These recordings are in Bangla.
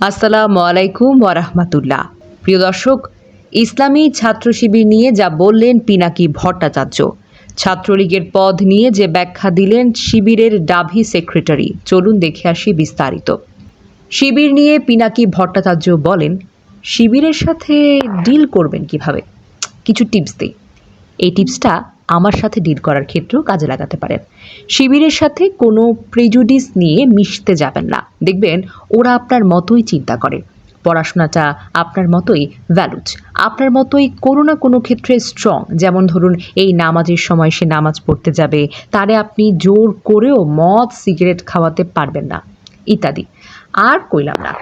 আসসালামু আলাইকুম ওরহমতুল্লাহ প্রিয় দর্শক, ইসলামী ছাত্র শিবির নিয়ে যা বললেন পিনাকি ভট্টাচার্য, ছাত্রলীগের পদ নিয়ে যে ব্যাখ্যা দিলেন শিবিরের ডাভি সেক্রেটারি, চলুন দেখে আসি বিস্তারিত। শিবির নিয়ে পিনাকি ভট্টাচার্য বলেন, শিবিরের সাথে ডিল করবেন কীভাবে? কিছু টিপস দিই। এই টিপসটা আমার সাথে ডিল করার ক্ষেত্রেও কাজে লাগাতে পারেন। শিবিরের সাথে কোনো প্রেজুডিস নিয়ে মিশতে যাবেন না। দেখবেন, ওরা আপনার মতোই চিন্তা করে। পড়াশোনাটা আপনার মতোই ভ্যালুজ আপনার মতোই কোনো না কোনো ক্ষেত্রে স্ট্রং যেমন ধরুন, এই নামাজের সময় সে নামাজ পড়তে যাবে, তারে আপনি জোর করেও মদ সিগারেট খাওয়াতে পারবেন না, ইত্যাদি। আর কইলাম না,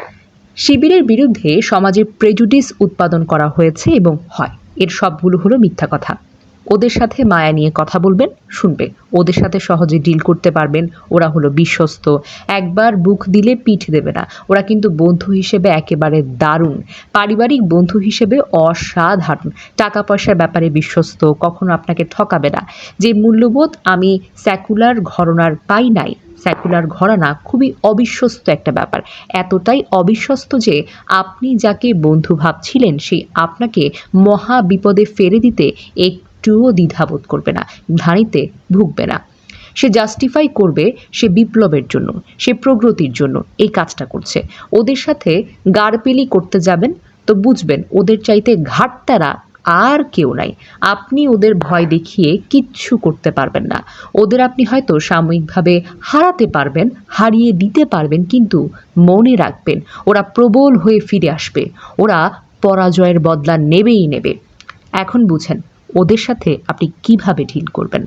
শিবিরের বিরুদ্ধে সমাজে প্রেজুডিস উৎপাদন করা হয়েছে এবং হয়। এর সবগুলো হলো মিথ্যা কথা। ওদের সাথে মায়া নিয়ে কথা বলবেন, শুনবে। ওদের সাথে সহজে ডিল করতে পারবেন। ওরা হলো বিশ্বস্ত। একবার বুক দিলে পিঠ দেবে না। ওরা কিন্তু বন্ধু হিসেবে একেবারে দারুণ। পারিবারিক বন্ধু হিসেবে অসাধারণ। টাকা পয়সার ব্যাপারে বিশ্বস্ত, কখনো আপনাকে ঠকাবে না। যে মূল্যবোধ আমি স্যাকুলার ঘরনার পাই নাই স্যাকুলার ঘরানা খুবই অবিশ্বস্ত একটা ব্যাপার। এতটাই অবিশ্বস্ত যে আপনি যাকে বন্ধু ভাবছিলেন সেই আপনাকে মহা বিপদে ফেলে দিতে একটুও দ্বিধাবোধ করবে না, ঘাড়িতে ভুগবে না। সে জাস্টিফাই করবে সে বিপ্লবের জন্য, সে প্রগতির জন্য এই কাজটা করছে। ওদের সাথে গারপেলি করতে যাবেন তো বুঝবেন ওদের চাইতে ঘাটতারা আর কেউ নাই। আপনি ওদের ভয় দেখিয়ে কিচ্ছু করতে পারবেন না। ওদের আপনি হয়তো সাময়িকভাবে হারাতে পারবেন, হারিয়ে দিতে পারবেন, কিন্তু মনে রাখবেন ওরা প্রবল হয়ে ফিরে আসবে। ওরা পরাজয়ের বদলা নেবেই নেবে। এখন বুঝেন ওদের সাথে আপনি কীভাবে ঢিল করবেন?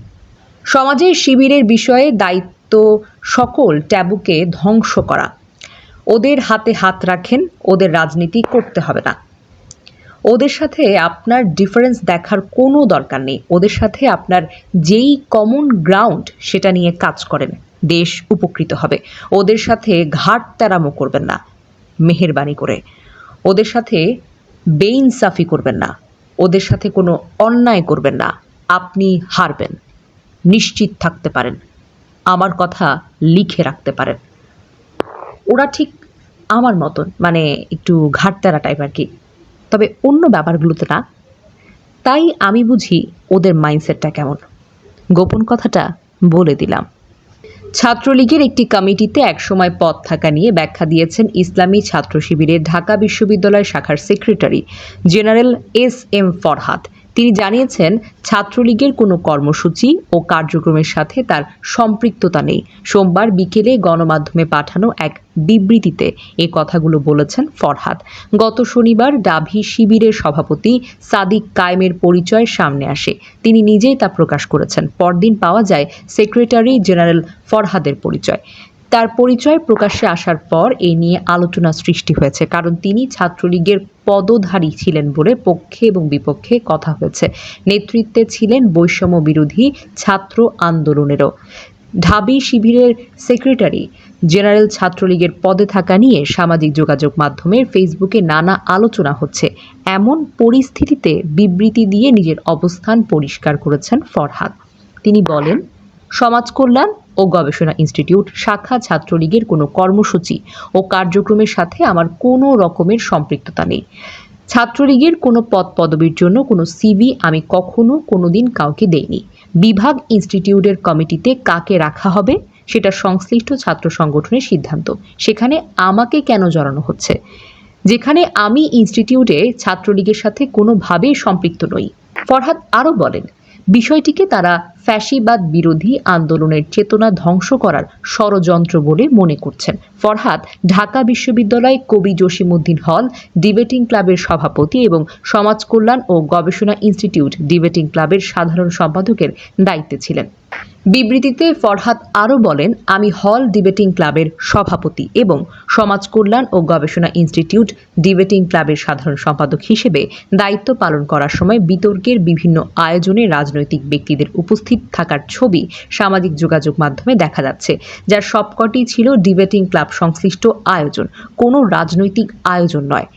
সমাজের শিবিরের বিষয়ে দায়িত্ব সকল ট্যাবুকে ধ্বংস করা। ওদের হাতে হাত রাখেন, ওদের রাজনীতি করতে হবে না। ওদের সাথে আপনার ডিফারেন্স দেখার কোনো দরকার নেই। ওদের সাথে আপনার যেই কমন গ্রাউন্ড সেটা নিয়ে কাজ করেন। দেশ উপকৃত হবে। ওদের সাথে ঘাট তেরামো করবেন না। মেহেরবানি করে। ওদের সাথে বেইনসাফি করবেন না। ওদের সাথে কোনো অন্যায় করবেন না। আপনি হারবেন। নিশ্চিত থাকতে পারেন। আমার কথা লিখে রাখতে পারেন। ওরা ঠিক আমার মতন মানে একটু ঘাটতারা টাইপ আর কি। তবে অন্য ব্যাপারগুলোতে না। তাই আমি বুঝি ওদের মাইন্ডসেটটা কেমন। গোপন কথাটা বলে দিলাম। ছাত্রলীগের একটি কমিটিতে একসময় পদ থাকা নিয়ে ব্যাখ্যা দিয়েছেন ইসলামী ছাত্র শিবিরের ঢাকা বিশ্ববিদ্যালয় শাখার secretary general S M Farhad. তিনি জানিয়েছেন, ছাত্রলীগের কোনো কর্মসূচি ও কার্যক্রমের সাথে তার সম্পৃক্ততা নেই। সোমবার বিকেলে গণমাধ্যমে পাঠানো এক বিবৃতিতে এ কথাগুলো বলেছেন ফরহাদ। গত শনিবার ডাভি শিবিরের সভাপতি সাদিক কায়েমের পরিচয় সামনে আসে। তিনি নিজেই তা প্রকাশ করেছেন। পরদিন পাওয়া যায় সেক্রেটারি জেনারেল ফরহাদের পরিচয়। তার পরিচয় প্রকাশ্যে আসার পর এ নিয়ে আলোচনা সৃষ্টি হয়েছে। কারণ তিনি ছাত্রলীগের পদধারী ছিলেন বলে পক্ষে এবং বিপক্ষে কথা হয়েছে। নেতৃত্বে ছিলেন বৈষম্য বিরোধী ছাত্র আন্দোলনেরও। ঢাবি শিবিরের সেক্রেটারি জেনারেল ছাত্রলীগের পদে থাকা নিয়ে সামাজিক যোগাযোগ মাধ্যমে ফেসবুকে নানা আলোচনা হচ্ছে। এমন পরিস্থিতিতে বিবৃতি দিয়ে নিজের অবস্থান পরিষ্কার করেছেন ফরহাদ। তিনি বলেন সমাজ কল্যাণ ও গবেষণা ইনস্টিটিউট, শাখা, ছাত্রলীগের কোনো কর্মসূচি ও কার্যক্রমের সাথে আমার কোনো রকমের সম্পৃক্ততা নেই। ছাত্রলীগের কোনো পদ পদবীর জন্য কোনো সিভি আমি কখনো কোনো দিন কাউকে দেইনি। বিভাগ ইনস্টিটিউটের কমিটিতে কাকে রাখা হবে সেটা সংশ্লিষ্ট ছাত্র সংগঠনের সিদ্ধান্ত। সেখানে আমাকে কেন জড়ানো হচ্ছে? যেখানে আমি ইনস্টিটিউটে ছাত্রলীগের সাথে কোনোভাবেই সম্পৃক্ত নই। ফরহাদ আরও বলেন, বিষয়টিকে তারা ফ্যাসিবাদ বিরোধী আন্দোলনের চেতনা ধ্বংস করার ষড়যন্ত্র বলে মনে করছেন ফরহাদ। ঢাকা বিশ্ববিদ্যালয় কবি জসিমউদ্দিন হল, ডিবেটিং ক্লাবের সভাপতি এবং সমাজ কল্যাণ ও গবেষণা ইনস্টিটিউট ডিবেটিং ক্লাবের সাধারণ সম্পাদকের দায়িত্বে ছিলেন। বিবৃতিতে ফরহাদ আরও বলেন, আমি হল, ডিবেটিং ক্লাবের সভাপতি এবং সমাজ কল্যাণ ও গবেষণা ইনস্টিটিউট ডিবেটিং ক্লাবের সাধারণ সম্পাদক হিসেবে দায়িত্ব পালন করার সময় বিতর্কের বিভিন্ন আয়োজনে রাজনৈতিক ব্যক্তিদের উপস্থিত থাকার ছবি সামাজিক যোগাযোগ মাধ্যমে দেখা যাচ্ছে, যার সবকটি ছিল ডিবেটিং ক্লাব সংশ্লিষ্ট আয়োজন, কোনো রাজনৈতিক আয়োজন নয়।